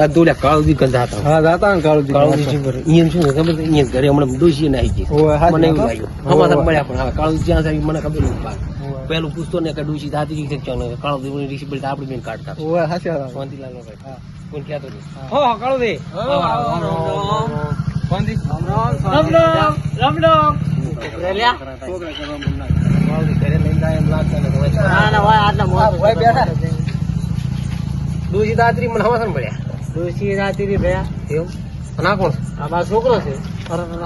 આ દોલ્યા કાળુજી ગંધા હતા હા જાતા ને કાળુજી કાળુજી કરે? ઈયન શું ખબર ઈયન ઘરે હમણાં ડોશી નાઈ ગઈ. મને એવું લાગ્યું. ઓય. મળ્યા પણ હવે કાળુજી જ્યાં જાય મને ખબર નહીં પેલું પૂછતો ને કે ડોશી થાતી છે ચાલો કાળુજી રીસી પડી આપણે બેન કાઢતા ઓય, વાત. શાંતિલાલ નો ભાઈ. કોણ કહેતો હો. હો, કાળુજી. શાંતિ રામ રામ, રામ રામ. છોકરા કરવા મન ના કાળુજી ઘરે લઈને જાય એમ લાગતા ને ના, ના, હોય, આટલા મોટા હોય બેઠા. ડોશી દાદરી મને હવાસન મળ્યા. ડોશી રાતી ભયા એવું? અને આ કોણ? આ મારો છોકરો છે.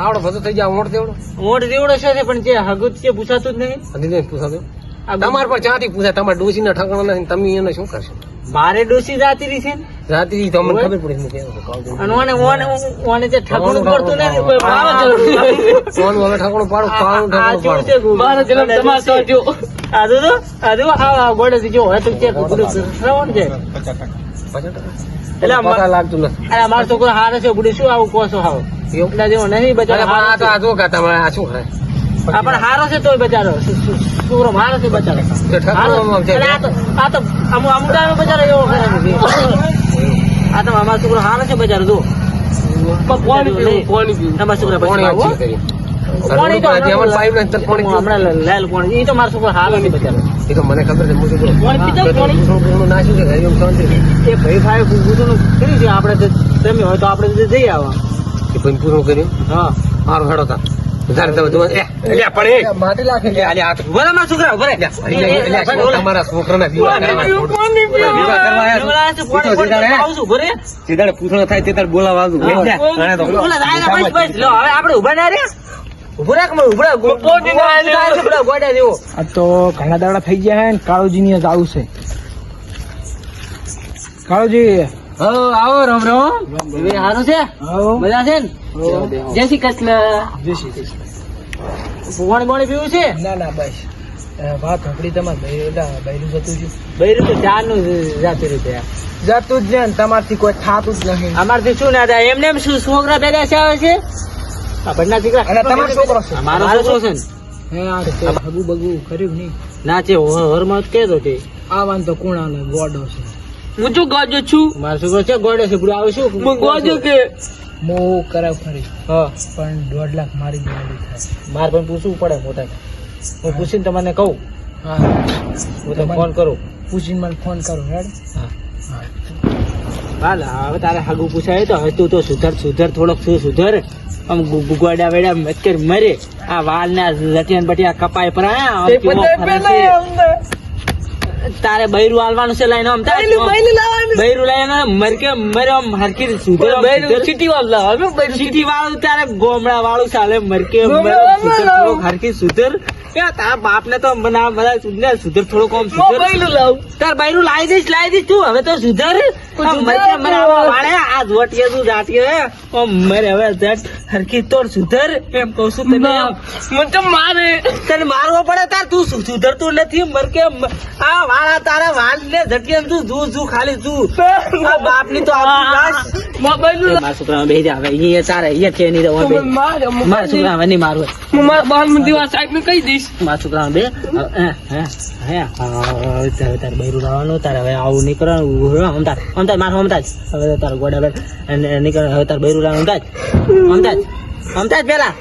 આવડો બધો થઈ જાય મોટ તેવડો. મોઢ જેવડો છે પણ જે હગુત છે પૂછાતું જ નહીં. અને પૂછાતું. આ તમારે પણ ક્યાંથી પૂછાય તમારે ડોશી ના ઠકણા નથી તમે એને શું કરશો? મારે ડોસી રાત્રી છે ને? જાતિ તો અમને હોય? ખબર પડી નથી અને ઓને ઓને ઓને જે ઠગણું કરતું નથી કોઈ ભાવ નથી. ઠકાણું પાડું આ ઠકાણું મારો જો. આ જો આ જો, આ આ જો હોય તો કે બધું શ્રવણ છે. પચાસ ટકા. એટલે આ પતા મા- લાગતું નથી. અરે આ છોકરો હારે છે બુડી શું આવું કહો હાવ. એટલા જેવો નહીં બચારો આ તો. આ જો કે તમારે આ શું કરે? પણ હારો છે તોય બચારો. છુ- છુ- છોકરો મારો છે બચારો. તો ઠકાણું આમ છે. એટલે આ તો આ તો અમુક અમુક ટાઈમે બચારો એવો કરે આ તો અમારો છોકરો હારો છે બચારો જો પાણી પીવું, તમારા છોકરા કોણ પાણી તો હજી પાઇપ નથી, તને પાણી હમણાં લાલ પાણી એ તો મારો છોકરો હારો છે બચારો. એ તો મને ખબર છે હું તો પાણી પીધો, તો તો પાણી? થોડું ઘણું નાખ્યું છે? હરિઓમ શાંતિ એ ભાઈ ભાઈ પૂછું કર્યું છે આપણે તમે હોય તો આપણે જઈ આવા. એ ભાઈને પૂરું કર્યું? હા. મારું હેડો તા. છોકરા શું બોલાવા આપણે ઊભા ના રહ્યા. આ તો ઘણા દાડા થઈ ગયા હે ને કાળુજી ની જ આવું છે. કાળુજી. આવો રામ રામ. સારું છે? મજા છે ને? જય શ્રી કૃષ્ણ. જય શ્રી કૃષ્ણ. પાણી બોણી પીવું છે? ના ના બસ. વાત હકડી તમારે ભાઈ એટલે બૈરું જતું છે. બૈરું તો ચારનું જાતું રીતે જતું જ ને તમારથી કોઈ થાતું જ નહીં. અમારથી શું ના થાય? એમને શું છોકરા ભેગા છે આવે છે? બંને દીકરા. અને તમારો છોકરો છે? મારો છોકરો છે ને. હે આ તે બગું કર્યું નહીં? ના છે હરમાં કેતો છે આ વાંધો કોણ આલે ગોડો છે. હું જો ગોજો છું. મારો છોકરો છે ગોડો છે પૂરું આવે શું ગોજો કે. મો કરાવ હા. પણ દોઢ લાખ મારી દેવાની થાય. મારે પણ પૂછવું પડે મોટા હું પૂછીને તમને કહું. હા. હું તો ફોન કરું. પૂછીને મને ફોન કરો હેડ. હા. હા. હાલ હવે તારે હાગું પૂછાય તો હવે તું તો સુધર સુધર થોડોક શું સુધર. આમ ગુગવાડ્યા ગુ- ગોડા વેડા મચકર મરે. આ વાલ ના લટિયાન બટિયા કપાય પર તારે બૈરું આલવાનું છે લઈને આમ તાર. બૈરું લઈને મરકે મરે આમ હરકી સુધર આમ સુધર. સિટી વાળું તારે ગોમડા વાળું ચાલે મરકે હરકી સુધર તારા બાપ ને તો મના બધા સુધર સુધર થોડોક કોમ સુધર. તાર બૈરું લાવી દઈશ લાવી દઈશ તું હવે તો સુધર. મરકે મરે વાળે આ જોટીએ તું જાટીએ ઓમ મરે હવે જટ હરખી તોડ સુધર. એમ કહું છું તને મને તો મારે. તને મારવો પડે તાર તું સુધરતું નથી મરકે આ વાળા તારા વાળ ને ઝટકે તું જુ જુ ખાલી તું આ બાપની તો. મારા છોકરા બે જા હવે અહીંયા તારે અહીંયા કે નહીં બે. મારા છોકરા હવે નહીં મારવું મારા સાહેબ ને કહી દઈશ. મારા છોકરા બે. તારે બૈરું લાવવાનું તારે હવે આવું નહીં કરવાનું. અમદાવાદ. અમદાજ મારું અમદાવાદ. હવે તારે ગોડા અને નીકળ હવે તારે બૈરું લાવવાનું અમદાવાદ. અમદાજ અમદાજ પેલા.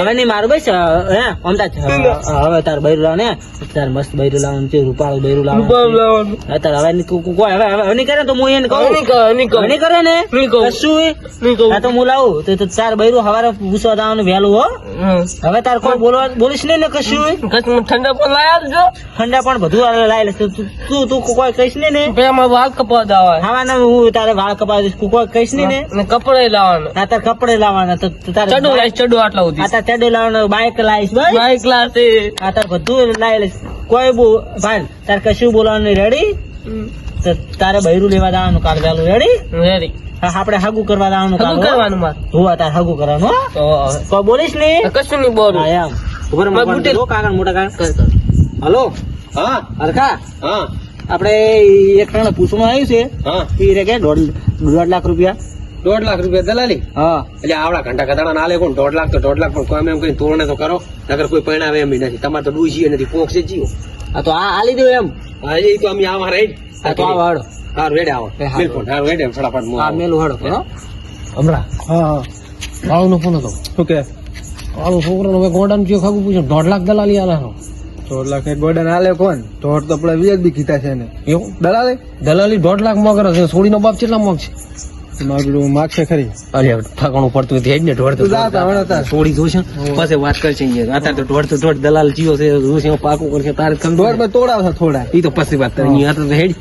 હવે નહીં મારું. બસ હે અમદાજ હવે તાર બૈરું લાવ ને તાર મસ્ત બૈરું લાવ છે રૂપાળું બૈરું હવે તાર હવે નહીં કોઈ હવે હવે નહીં કરે તો હું એને કહું. નહીં કરે ને? કશું હા તો હું લાવું. તો તાર બૈરું હવારે પૂછવા જવાનું વહેલું હો. હવે તાર કોઈ બોલવા બોલીશ નહીં ને કશું ઠંડા પણ લાયા જો ઠંડા પણ બધું લાવી લે તું તું તું કોઈ કહીશ નહીં ને? ભાઈ અમારે વાળ કપાવા દાવા ખાવાના હું તારે વાળ કપાવી દઈશ તું કોઈ કહીશ નહીં ને? કપડે લાવવાનું. તાર કપડે લાવવાના તો તારે ચડો લાઈશ ચડો આટલા સુધી. આ તાર લાવવાનો બાઈક લાવીશ બસ. મારી આ તાર બધું લાવી કોઈ બો ભાઈ તાર કશું બોલવાનું રેડી તારે બૈરું લેવા જવાનું કાલ ચાલુ રેડી રેડી હા આપણે હાગું કરવા જવાનું કરવાનું મારે. હું તાર હાગું કરવાનું તો બોલીશ ને કશું નહીં બોલ. હા એમ. ઉપર. મોટા હલો? હા હરખા? હા. આપણે એક ત્રણ પૂછવાનું આવ્યું છે. હા. એ રે કે દોઢ દોઢ લાખ રૂપિયા. દોઢ લાખ રૂપિયા દલાલી? હા. એટલે આવડા ઘંટા કદાડા ના લે કોણ? દોઢ લાખ તો દોઢ લાખ પણ કોઈ એમ કઈ તોડને તો કરો. નગર કોઈ પરિણામ એમ નથી. તમારે તો ડૂસી નથી પોક છે જીવો. આ તો આ આલી દઉં એમ? હા એ તો અમે આવા રહી. આ તો આ વાળો હારું હેડે આવો. એ. બિલકુલ હારું હેડે ફટાફટ હું આ મેલું હળો હો. હમણાં? હા હા. કાળુનો ફોન હતો. શું કે? કાળુ છોકરાનો હવે ગોડાનું કયો ખાગું પૂછ્યો દોઢ લાખ દલાલી આલાનો દોઢ લાખ એક ગોડા આલે કોણ? દોઢ તો આપણે વ્યાજ બી કીધા છે ને એવું? દલાલી? દલાલી દોઢ લાખમાં કરે છે સોડીનો બાપ કેટલા મોગ છે? મારું માગશે ખરી? અરે ઠકાણું પડતું થઈ જ ને ઢોળતું થોડી જોશે. પછી વાત કરશે અત્યારે તો ઢોળતું ઢોળ દલાલ જીવો છે જોશે પાકું કરશે? તારે ઢોળ તોડાવશે થોડા. ઈ તો પછી વાત કરે. અહીંયા તો હેડ.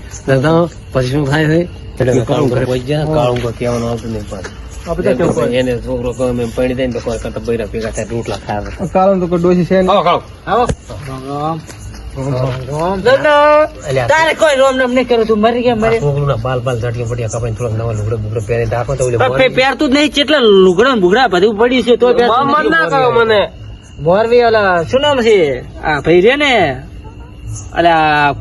પછી શું થાય છે? એટલે કાળું ઘરે પહોંચી જાય કાળું ઘર કહેવાનું આવતું નહીં? એને છોકરો એમ પૈણી દે ને તો કરતા બૈરા ભેગા થાય રોટલા ખાવે કાળો તો ડોસી ડોશી છે ને આવો તારે કોઈ રોમ રામ નહીં કર્યું તું. મરી ગયા મરી છોકરું બાલ બાલ ઝાટકે પડ્યા કપાઈને થોડાક નવા લુગડા બુગડા પહેરીને રાખો તો પહેરતું જ નહીં કેટલા લુગડા ને બુગડા બધું પડ્યું છે તો મને. મોરવી ઓલા શું નામ છે? આ ભાઈ રે ને? અલા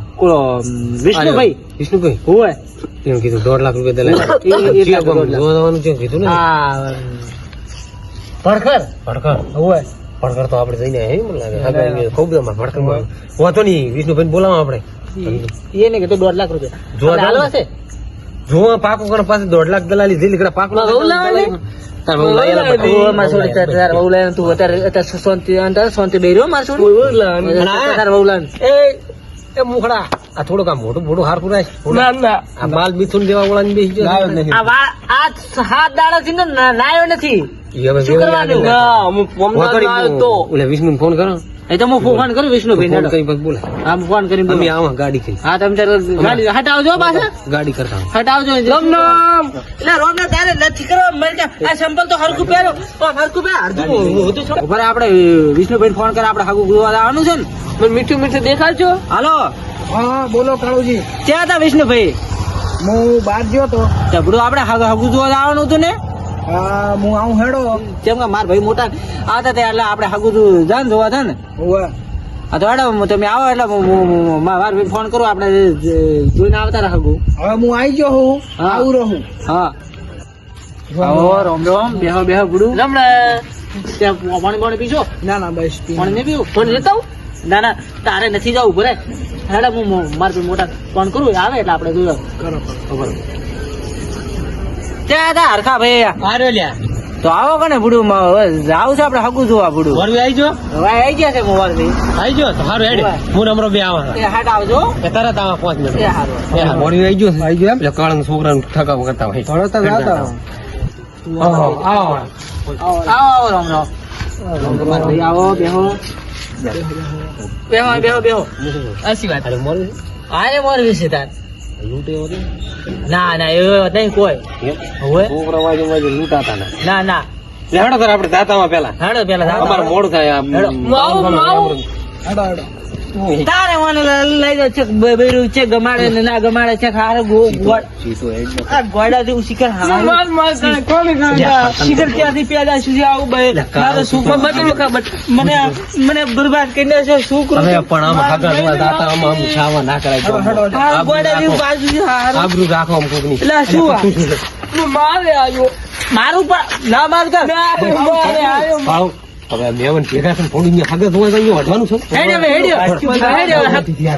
વિષ્ણુભાઈ. વિષ્ણુભાઈ? હોય. એમ કીધું દોઢ લાખ રૂપિયા છે કીધું ને. ભડખર. હોય. ભડકર તો આપણે જઈને હે મને લાગે. ખૂબ અમાર ભડકરમાં વાંધો નહીં વિષ્ણુભાઈ બોલાવો આપણે. એને કીધું દોઢ લાખ રૂપિયા. જો હાલવા છે? જો પાકું કરે પાસે દોઢ લાખ દલાલી દિલ કરે પાકું લાવે ને? લાવી માર છોડી તું અત્યારે શાંતિ શાંતિ બેહી રહ્યો માર છોડી તાર વહુ લાવીને. એ મુખડા. આ થોડુંક આ મોટું મોટું હારખું રાખ. આ બાલ મિથુન જેવા ઓળાની બેસી ગયો. નહીં. આ વા- આ સાત દાડાથી ને નાયો નથી. વિષ્ણુને ફોન કરો. એ તો હું ફોન કરું વિષ્ણુભાઈ ફોન. કરી બોલે. હા હું ફોન કરીને અમે બોલું. આવા ગાડી કરી હા તમે ગાડી હટાવજો પાછા. ગાડી કરતા હટાવજો એટલે રોમ ના તારે નથી કરવા મરી આ સંપલ તો હરખું પહેરો. હરકુ પહેર. અડધું હોતું છે. ઊભા આપણે વિષ્ણુભાઈ ફોન કરે આપણે હાગુ ગુવા આવવાનું છે ને. મને મીઠું મીઠું દેખાડજો. હાલો. હા બોલો કાળુજી. ક્યાં હતા વિષ્ણુભાઈ? હું બહાર ગયો તો. જબડું આપણે હાગુ હાગું જોવા આવવાનું હતું ને? હા હું આવું હેડો. કેમ કે મારા ભાઈ મોટા આવતા હતા એટલે આપણે હાગું જાન જોવા હતા ને. હા તો હેડો તમે આવો એટલે માર ભાઈ ફોન કરો આપણે જોઈને આવતા રહે હાગું. હવે હું આવી ગયો હું હા. આવું રહું. હા. આવો રોમ રોમ બેહો બેહો ગુડુ. રમણે. ત્યાં પાણી પાણી પીશો ના ના બસ. પાણી નહીં પીવું? પાણી લેતા આવું? ના ના તારે નથી જવું ભરે હેડા હું મારા ભાઈ મોટા ફોન કરું આવે એટલે આપણે જોયો કરો કરો. ત્યાં હતા હરખા ભાઈ. આરે લ્યા. તો આવો કને ભૂડું જાવ છે આપણે હગું જોવા ભૂડું. વરવી આવી જો હવે આવી ગયા છે મોબાઈલ ભાઈ આવી જો તો હારું હેડ. હું નંબર બે આવા એ હાટ આવજો. એ તરત આવા પાંચ મિનિટ. એ હારું. એ હા, વરવી આવી ગયો આવી ગયો એમ? એટલે કાળા છોકરાનું ઠકાવ કરતા હોય. થોડો તો જાતા આવો, આવો. આવો. આવો રામ રામ મારા ભાઈ આવો બેહો. બેહો બેહો બેહો. અસી વાત અરે મોરું છે? આને મોર વિશે તાર. લૂંટે એવો ના ના એ નહીં કોઈ. હવે? છોકરા વાજે વાજે લૂંટાતા ના. ના ના. હેડો તાર આપણે દાતામાં પેલા હેડો પેલા. અમારે મોડું થાય. હેડો હેડો. તારે મને લ- લઈ જાવ છે બેરું છે ગમાડે ને ના ગમાડે છે હારે ગો- ગો- સીધો હેડ ને. આ ગોડાથી હું શિખર શિખર ક્યાંથી પેદા સુધી આવું બે? મારે સુખ બદલું ખબર મને મને બરબાદ કરી નાખે શું કરું પણ આમ હગા જોવા દાતા આમ આમ છાવા ના કરાય. આ ગોડાથી બાજુથી આબરૂ રાખો આમ કોકની. એટલે શું મારે આવ્યો મારું પણ ના માર કર મારે આવ્યો આવો. હવે મેવન બેવન ભેગા થઈને થોડી ને હગા જોવા જઈએ હટવાનું છે. હેડ હવે, હેડ.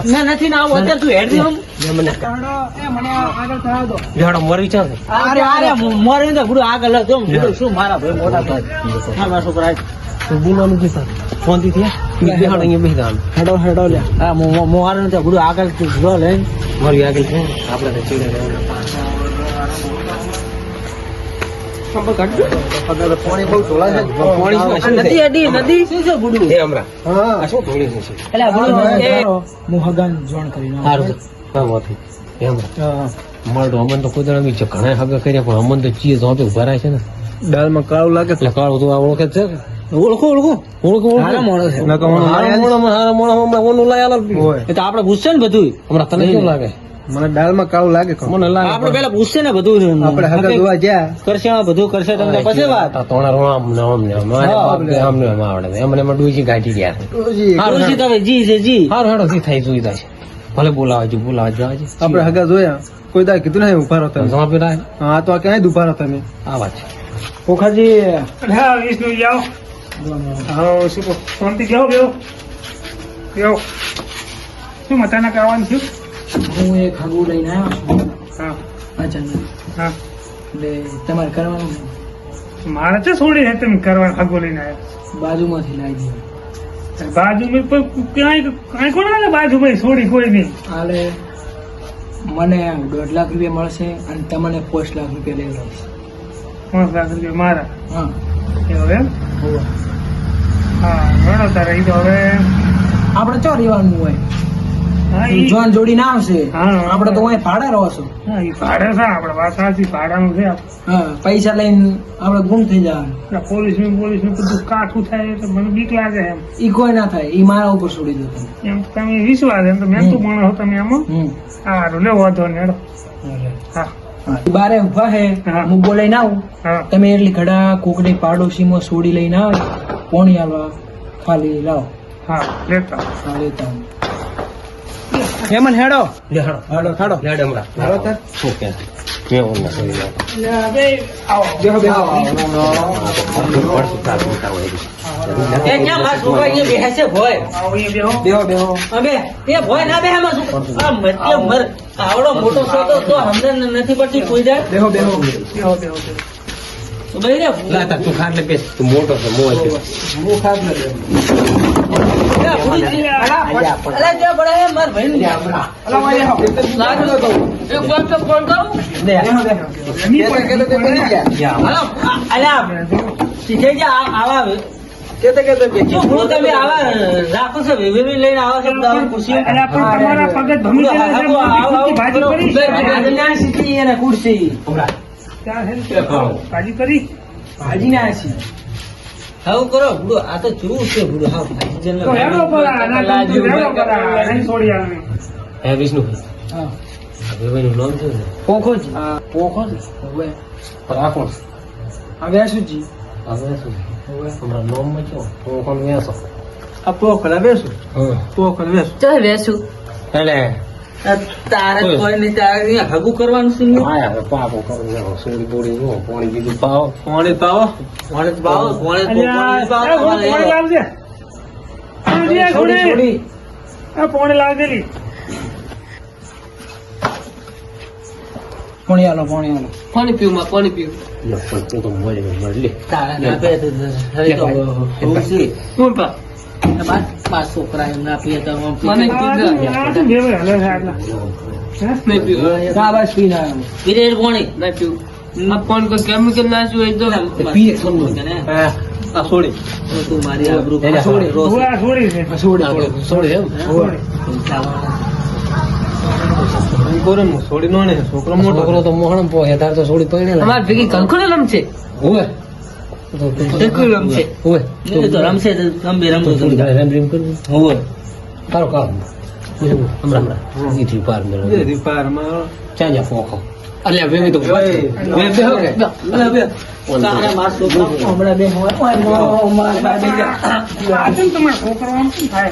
ના નથી ના આવો અત્યારે તું હેડ દે મને હેડો એ મને આગળ થવા દો. બેડો મરી ચા અરે અરે મરી ને ગુરુ આગળ હતો શું મારા ભાઈ મોટા ભાઈ? હા મારા છોકરા તો કે સર ફોનથી થયા? બેહાડ અહીંયા બેહી હેડો હેડો લે હા મો મો ગુરુ આગળ જો લે. મરી આગળ છે. આપણે તો ચીડે રહેવાનું આગળ પાણી બહુ ઢોળા છે. પાણી શું શું નદી અડી નદી શું છે ગુરુ એ હમણાં હા. શું થોડી છે એટલે ગુરુ હું હગાન જોણ કરી સારું છે હા એ હમણાં હા. મળતો અમન તો કોઈ દાડો બી છે ઘણા હગા કર્યા પણ અમન તો હોપે ઊભા રહે છે ને. દાળમાં કાળું લાગે એટલે કાળું તો આ ઓળખે છે? ઓળખો ઓળખો. ઓળખો ઓળખો. હારા મોણામાં હમણાં ઓનું લાય એ તો ને બધું હમણાં તને કેવું લાગે? મને દાળમાં કાળું લાગે. મને લાગે આપણે પેલા પૂછશે ને બધું. આપણે હગર જોવા ગયા કરશે બધું કરશે તમને પછી વાત. તોણા રોણા અમને અમને અમારે અમને હા, આવડે અમને એમને એમાં ડૂસી ગાંઠી ગયા છે. રોજી, હારું, તુલસી તો હવે જી છે જી. હારો હેડો જે થઈ જોઈ જાય છે. ભલે બોલાવજો બોલાવજો આજે આપણે હગા જોયા. કોઈ દાળ કીધું નહીં ઊભા રહો તમે. જમા પીરા હા તો આ ક્યાંય ઊભા રહો તમે. આ વાત છે. પોખાજી હા વિષ્ણુ જાઓ. હા શું શાંતિ જાઓ બેહો. બેહો. શું મતાના કરવાનું થયું? હું એક હગું લઈને આવ્યો છું. હા. અચાનક હા. એટલે તમારે કરવાનું મારે તો છોડી હે તમે કરવાનું હગો લઈને આવ્યા. બાજુમાંથી લાવી દેવાનું. બાજુમાં કોઈ કાંઈ કાંઈ કોણ આવે બાજુમાં? છોડી કોઈ નહીં. હાલે મને દોઢ લાખ રૂપિયા મળશે અને તમને પાંચ લાખ રૂપિયા લઈ પાંચ લાખ રૂપિયા મારા? હા. હવે. હા ઘણો તારે એ તો હવે આપણે ચો રહેવાનું હોય? જોન જોડી ના આવશે. હા. તો અહીં ભાડા રહો છો. ભાડે છે આપણે વાત સાચી ભાડાનું છે. પૈસા લઈને આપડે ગુમ થઈ જવાનું. પોલીસનું પોલીસનું બધું કાઠું થાય તો મને બીક લાગે એમ. ઈ કોઈ ના થાય ઈ મારા ઉપર છોડી દો એમ તમે વિશ્વાસ એમ તો મેં તું માણસ હો તમે આમાં સારું લે વાંધો ને હા. બારે ઊભા હે હા. બોલાઈને આવું. તમે એટલી ઘડા કોકડી પાડોશીમાં સોડી લઈને આવે. પોણી આલવા ખાલી લાવો. હા લેતા હા લેતા. હેમન હેડો. લે હાડો હેડો હેડો. લેડ હમણાં હેડો તાર. શું કે? ઓન ના કરી બી. ના શું આ મતલબ મર. આવડો મોટો છો તો તો અમને નથી પડતી કોઈ જાય બેહો બેહો બેહો બેહો તું ખાટ લે બેસ તું મોટો છે મોહ ખાત ન રાખો છો વેવેવી લઈને આવો છો આવો, ભાજી કરી. ભાજી ના આવું કરો ભૂડો આ તો ચૂરું છે ભૂડો હા ભાઈજન તો હેડો પરા. હે વિષ્ણુ. હા. આ ભાઈનું નામ છે? પોખો જ. પોખો જ? હવે. કોણ હવે સુજી હવે શું હવે. હમણાં નામમાં કેવો? હું કોણ વેસો. આ પોખલા બેસું હા. પોખલ બેસું ચાલ વેસું. એટલે તારે કોઈ. કોઈ નહીં તારે અહીંયા હગું કરવાનું છે ને? હવે પાપો કરું જાઓ બોડી નો પાણી કીધું પાવો પાણી પાવો પાવો, પાવો, પોણી. લાવજે. લાવજેલી. પાણી આલો પાણી આલો પાણી પીવું માં પાણી પીવું તું તો મળી મળી તારા ના તો પા છોકરા પીએ તો. મને છે ના પીવું કોઈ કેમિકલ તો? પીએ છોડી. તું મારી આબરૂ છોડી. છોડી છે. છોડી છોડી એમ? છોડી. નો ને છોકરો છોકરો તો મોહણ પો હે તાર તો પૈણે અમાર ભેગી કંકુડો રમશે ઓવે કંકુડો રમશે ઓવે એ તો રમશે તો રમે રમતો રેમ રેમ કરવું હોવે તારો કામ હમણાં હમણાં પાર મેળવો માં ફોખો અલ્યા તો બે બેહો કે બે. બે તારે માર છોકરો હમણાં બે હોય. મારા બે આ કેમ છોકરો આમ કેમ થાય?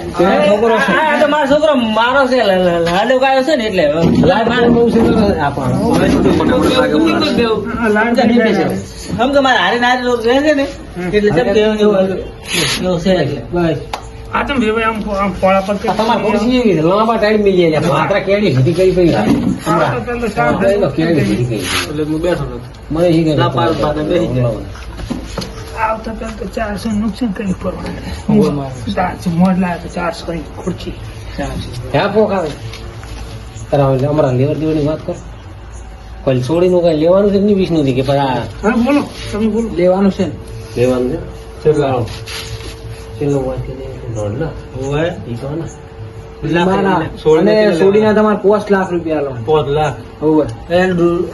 છોકરો છે આ તો મારો છોકરો મારો છે. લ- લ- લાડો ગાયો છે ને એટલે. લાડ મારે બહુ છે આપણો લાડ છે. મારા હારે ના રોજ રહે છે ને એટલે જેમ કે એવું એવું એવું છે એટલે. બસ. આ તો ભેવે આમ આમ પોળા પર તમારે પોલીસ છે? લાંબા ટાઈમ મિલી જાય માત્ર કેડી સીધી કરી કેડી એટલે હું બેઠો નતો મને ના. આવતા પેલા તો ચારસો નુકસાન કરી પડવાનું. ચારસો મોઢ લાગે તો ચારસો પોક આવે. કરાવે એટલે અમારા લેવર દેવાની વાત કર. કોઈ છોડીનું કઈ લેવાનું છે કે નહીં નથી કે પછી આ હા બોલો. તમે બોલો. લેવાનું છે ને? લેવાનું છે? છેલ્લો છેલ્લો વાત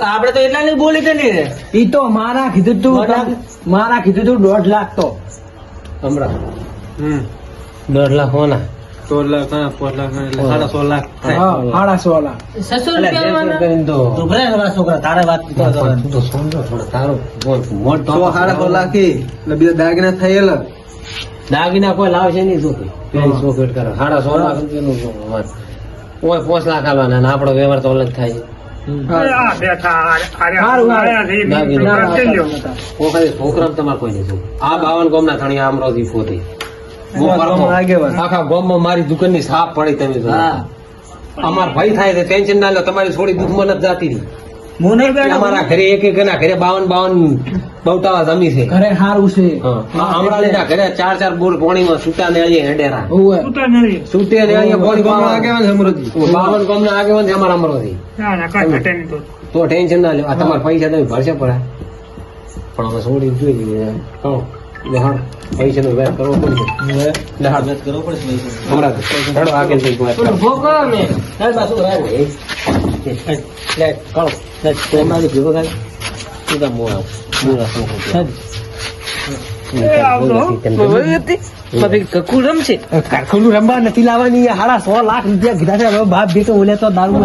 આપડે તો એટલા ની બોલી કે નહીં ઈ તો મારા કીધું તું દોઢ લાખ? મારા કીધું તું દોઢ લાખ તો. હમણાં. દોઢ લાખ હોના. સોળ લાખ પાંચ લાખ સાડા સોળ લાખ સાડા સોળ લાખ. છોકરા તારે વાત પણ તું તો સમજો થોડો તારો મોટ- સાડા સોળ લાખ બીજા દાગીના થયેલા. દાગીના કોઈ લાવશે નહીં તું પેલી સો ફેટ કરે. સાડા સો લાખ રૂપિયાનું શું અમારે ઓય પાંચ લાખ આલવાના અને આપણો વ્યવહાર તો અલગ થાય. છોકરા તમારે કોઈ નહીં આ બાવન ગોમ ના થણી ગામમાં આગેવાન. આખા ગોમમાં મારી દુકાનની સાફ પડી તમે અમાર ભાઈ થાય છે ટેન્શન ના લો તમારી થોડી દુઃખ નથી જાતી. રહી. હું નહીં બેઠો. અમારા ઘરે એક એક ના ઘરે બાવન બાવન બવટાવા જમી છે. ઘરે સારું છે. હમણાં લીધા ના ઘરે ચાર ચાર બોર પાણીમાં સૂતા ને અહીંયા હેડેરા. સૂતે છૂટા નહીં છૂટે ને અહીંયા પાણી બાવન. ગામ આગેવાન છે અમારા અમરોથી તો. તો ટેન્શન ના લેવા. આ તમારા પૈસા તમે ભરશે પડે પણ અમે છોડી જોઈ લઈએ. કહો પૈસા નો વ્યાજ કરવો પડશે. લે હાડ કરવો પડશે હમણાં આગળ થઈ વાત કરો. ને હેડ શું રાખ ને? લે કરો લે તમારી ભેગો થાય શું કામ મોડા મોડા શું કહું? એ આવતો. પછી કકુ રમશે કારખાનું રમવા નથી લાવવાની હાડા સો લાખ રૂપિયા કીધા છે. બાપ ઓલે તો દારૂ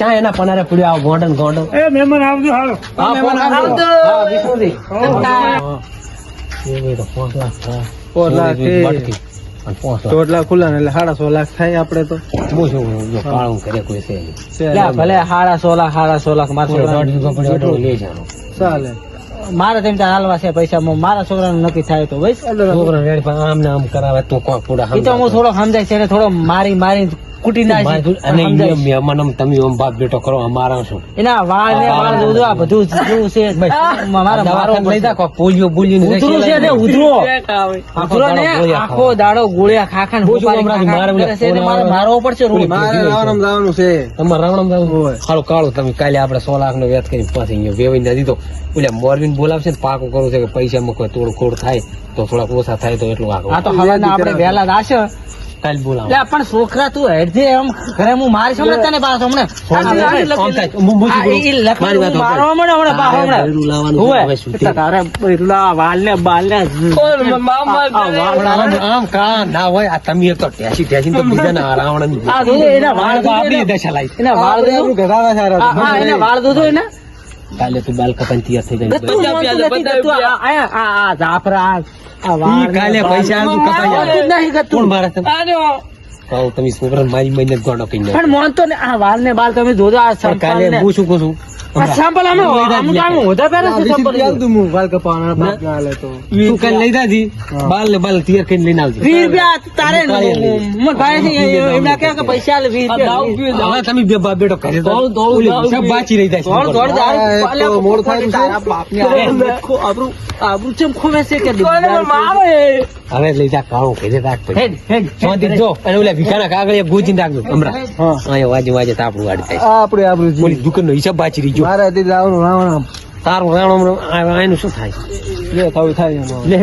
ચા એના પનારે પડ્યો આવ ગોંડન ગોંડન એ મહેમાન આવજો હાલો. આવજો. લાખ લાખ ચોરી એ. બટકી. અને પાંચ લાખ. દોઢ લાખ ખુલ્લા એટલે સાડા સો લાખ થાય આપડે તો હું શું જો કાળું કરે કોઈ છે ભલે સાડા સો લાખ સાડા સો લાખ મારા. ચાલે તેમ ત્યાં હાલવા છે પૈસા મારા છોકરાનું નક્કી થાય તો આમ ને આમ કરાવે તો કોક પૂરા એ તો હું થોડો સમજાય છે થોડો મારી મારી કુટી ના અને મહેમાન તમે ઓમ બાપ બેટો કરો અમારા શું? એના વાળ ને વાળ જોજો આ બધું. જેવું છે. મારા મારો લઈ જા, પોલિયો બોલિયો ની ઉધરો છે ને રસી ઉધરો. ઉધરો ને આખો દાડો ગોળિયા ખાખા ને બહુ શું ઉપાડી હમણાંથી મારે છે મારે મારવો પડશે રોજ. મારે રાવણમ જવાનું છે. તમારે રાવણમ જવું? કાળું કાળો તમે કાલે આપણે સો લાખ નો વ્યાજ કરી પાછી અહીંયા વેવાઈ નથી તો ઓલા મોરબીન બોલાવશે ને પાકું કરવું છે કે પૈસામાં કોઈ તોડ ખોડ થાય તો થોડાક ઓછા થાય તો એટલું આગળ. આ તો હવે આપણે વહેલા દાશે કાલે બોલાવો લે પણ છોકરા તું હેડજે એમ. ઘરે હું મારી સામે તને પાછો હમણે. મારી વાત હું મારવા સાંભળ. માંડે હમણાં પાછો હમણાં. એટલે તારે બૈરુલા વાલ ને બાલ ને આમ આમ કા ના હોય આ તમે તો ટેસી ટેસી તો બીજા ના આરાવણ આ જોજો એના વાળ તો આપણી દશા લાઈ એના વાળ દો ઘરાવા સારા હા એના વાળ દો એના? કાલે તું બાલ કપાઈને તૈયાર થઈ જાય. બધા આ- આ- જાફરા કાલે પૈસા કપાઈ તમે? છોકરાને મારી મહિને ગોડો પણ મોન તો આ વાલ ને બાલ તમે જોજો આ કાલે હું શું કહું છું? અમે. તું. લઈ બાલ ને બાલ લઈને આવજે. રૂપિયા તારે મને ભાઈ છે, એમના કહે કે પૈસા આલે વીસ રૂપિયા. હવે તમે બે બાપ બેટો ઘરે જાઓ. ઓલી હિસાબ બાચી રહી જાય છે. દોડ દોડ દારૂ. અલ્યા, તારા બાપને આ આબરૂ આબરૂ ચમ ખોવે છે કે હવે લઈ જા કાળું ઘરે રાખ. હેડ હેડ શાંતિથી જો અને ઓલા ભીખાના કાગળ ગોજી ગોચીને રાખજો હમણાં. વાજે વાજે તાપડું વાડી થાય આપણે આબરૂ ઓલી દુકાનનો હિસાબ બાચી રહી ગયો મારા દી રામ રામ તારું રાવણ આનું શું થાય જે થયું થાય લે.